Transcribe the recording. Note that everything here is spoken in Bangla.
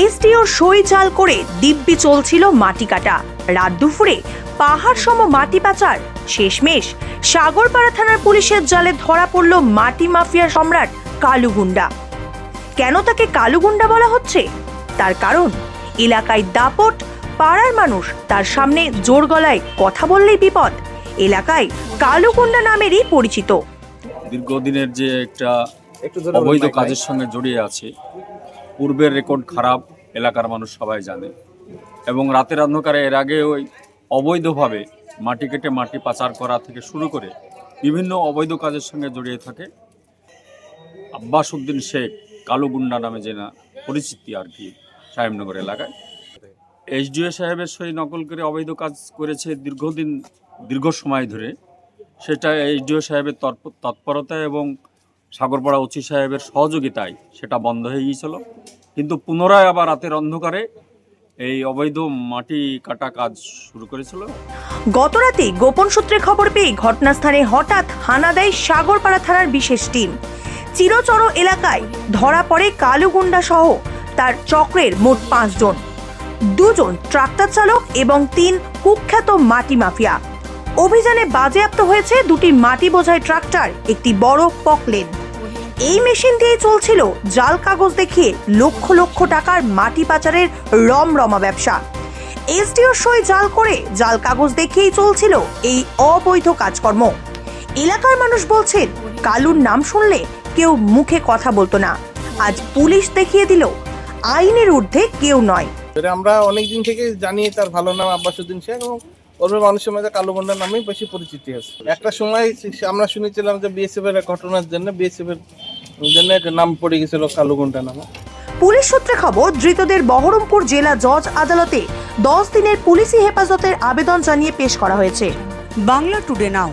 এসডিও সই চাল করে দিব্যি চলছিল মাটি কাটা। রাত দুপুরে পাহাড় সম মাটি পাচার শেষমেশ সাগরপাড়া থানার পুলিশের জালে ধরা পড়ল মাটি মাফিয়া সম্রাট কালু গুন্ডা। কেন তাকে কালু গুন্ডা বলা হচ্ছে? তার কারণ এলাকায় দাপট পাড়ার মানুষ তার সামনে জোর গলায় কথা বললেই বিপদ। এলাকায় কালু গুন্ডা নামেরই পরিচিত। দীর্ঘদিনের যে একটা অবৈধ কাজের সঙ্গে জড়িয়ে আছে পূর্বের রেকর্ড খারাপ, এলাকার মানুষ সবাই জানে। এবং রাতের অন্ধকারে এর আগে ওই অবৈধভাবে মাটি কেটে মাটি পাচার করা থেকে শুরু করে বিভিন্ন অবৈধ কাজের সঙ্গে জড়িয়ে থাকে। আব্বাস উদ্দিন শেখ, কালো গুন্ডা নামে যে না পরিচিতি আর কি সাহেবনগর এলাকায়। এসডিও সাহেবের সই নকল করে অবৈধ কাজ করেছে দীর্ঘদিন, দীর্ঘ সময় ধরে। সেটা এইচডিও সাহেবের তৎপ- তৎপরতায় এবং সাগরপাড়া ওসি সাহেবের সহযোগিতায় সেটা বন্ধ হয়ে গিয়েছিল। কিন্তু পুনরায় আবার রাতের অন্ধকারে এই অবৈধ মাটি কাটা কাজ শুরু করেছিল। গতরাতে গোপন সূত্রে খবর পেয়ে ঘটনাস্থানে হঠাৎ হানা দেয় সাগরপাড়া থানার বিশেষ টিম। চিরচর এলাকায় ধরা পড়ে কালু গুন্ডা সহ তার চক্রের মোট পাঁচজন। দুজন ট্রাক্টর চালক এবং তিন কুখ্যাত মাটি মাফিয়া। অভিযানে বাজেয়াপ্ত হয়েছে দুটি মাটি বোঝাই ট্রাক্টর, একটি বড় পকলেন। এই মেশিন দিয়ে চলছিল জাল কাগজ দেখিয়ে লক্ষ লক্ষ টাকার মাটি পাচারের রমরমা ব্যবসা। এসডিও সই জাল করে জাল কাগজ দেখিয়েই চলছিল এই অবৈধ কাজকর্ম। এলাকার মানুষ বলছেন, কালুর নাম শুনলে কেউ মুখে কথা বলতো না। আজ পুলিশ দেখিয়ে দিল, আইনের ঊর্ধ্বে কেউ নয়। আমরা অনেক দিন থেকে জানি তার ভালো নাম আব্বাসুদ্দিন শেখ এবং ওর মানুষের মাঝে কালো গন্ডার নামেই বেশি পরিচিতি আছে। একটা সময় আমরা শুনেছিলাম যে বিএসএফ এর ঘটনার জন্য বিএসএফ এর নাম পড়ে গেছিল কালো নামে। পুলিশ সূত্রে খবর ধৃতদের বহরমপুর জেলা জজ আদালতে দশ দিনের পুলিশি হেফাজতের আবেদন জানিয়ে পেশ করা হয়েছে। Bangla today now.